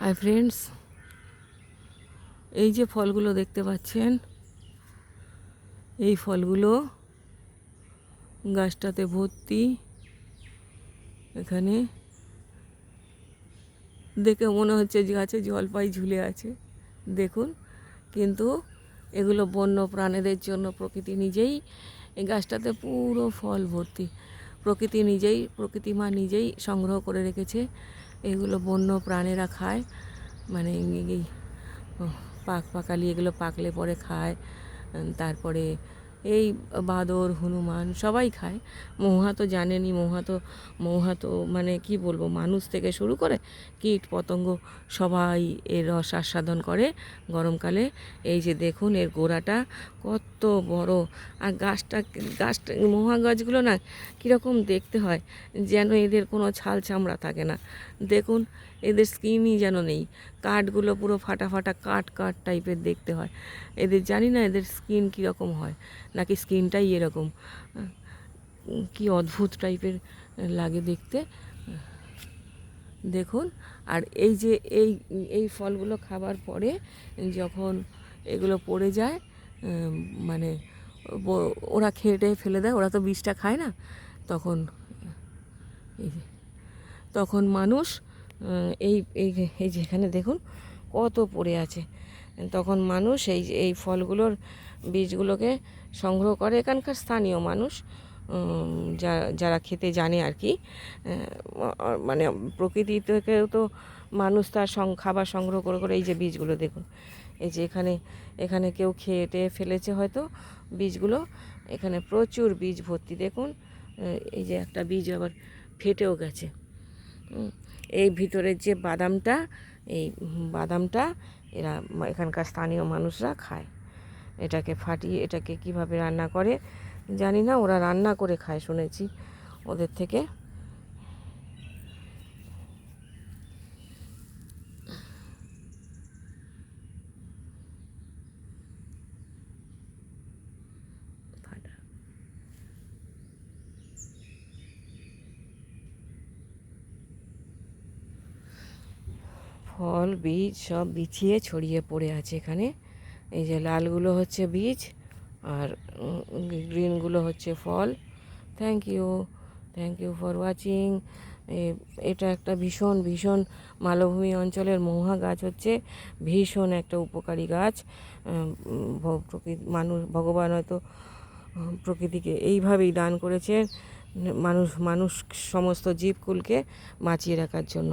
Hi friends এই যে ফলগুলো দেখতে পাচ্ছেন, এই ফলগুলো গাছটাতে ভর্তি। এখানে দেখে মনে হচ্ছে যে গাছে জলপাই ঝুলে আছে। দেখুন, কিন্তু এগুলো বন্য প্রাণীদের জন্য প্রকৃতি নিজেই এই গাছটাতে পুরো ফল ভর্তি। প্রকৃতি নিজেই প্রকৃতি মা নিজেই সংগ্রহ করে রেখেছে। এগুলো বন্য প্রাণীরা খায়। মানে পাক পাকালি এগুলো পাকলে পরে খায়। তারপরে এই বাদর, হনুমান সবাই খায়। মৌহা তো জানেনই মৌহা তো মৌহা তো মানে কি বলব, মানুষ থেকে শুরু করে কীট পতঙ্গ সবাই এর রস আস্বাদন করে গরমকালে। এই যে দেখুন এর গোড়াটা কত বড়। আর গাছটা গাছটা মহা গাছগুলো না কীরকম দেখতে হয় যেন এদের কোনো ছাল চামড়া থাকে না। দেখুন এদের স্কিনই যেন নেই। কাঠগুলো পুরো ফাটা ফাটা কাঠ কাঠ টাইপের দেখতে হয়। এদের জানি না এদের স্কিন কীরকম হয়। নাকি স্কিনটাই এরকম। কি অদ্ভুত টাইপের লাগে দেখতে। দেখুন, আর এই যে এই এই ফলগুলো খাবার পরে যখন এগুলো পড়ে যায় মানে ওরা খেয়ে ফেলে দেয়, ওরা তো বীজটা খায় না, তখন তখন মানুষ এই এই এই যে দেখুন, কত পড়ে আছে। তখন মানুষ এই এই ফলগুলোর বীজগুলোকে সংগ্রহ করে। এখানকার স্থানীয় মানুষ যারা খেতে জানে আর কি মানে প্রকৃতি থেকেও তো মানুষ তার খাবার সংগ্রহ করে করে এই যে বীজগুলো দেখুন। এই যে এখানে এখানে কেউ খেয়ে টেয়ে ফেলেছে হয়তো বীজগুলো। এখানে প্রচুর বীজ ভর্তি দেখুন। এই যে একটা বীজ আবার ফেটেও গেছে। এই ভিতরের যে বাদামটা, এই বাদামটা এরা এখানকার স্থানীয় মানুষরা খায়। এটাকে ফাটিয়ে, এটাকে কীভাবে রান্না করে জানি না, ওরা রান্না করে খায় শুনেছি। ওদের থেকে ফল, বীজ সব বিছিয়ে ছড়িয়ে পড়ে আছে এখানে। এই যে লালগুলো হচ্ছে বীজ আর গ্রিনগুলো হচ্ছে ফল। Thank you thank you for watching এটা একটা ভীষণ ভীষণ মালভূমি অঞ্চলের মহুয়া গাছ হচ্ছে। ভীষণ একটা উপকারী গাছ। প্রকৃতি, মানুষ, ভগবান হয়তো প্রকৃতিকে এইভাবেই দান করেছেন। মানুষ মানুষ সমস্ত জীবকুলকে বাঁচিয়ে রাখার জন্য।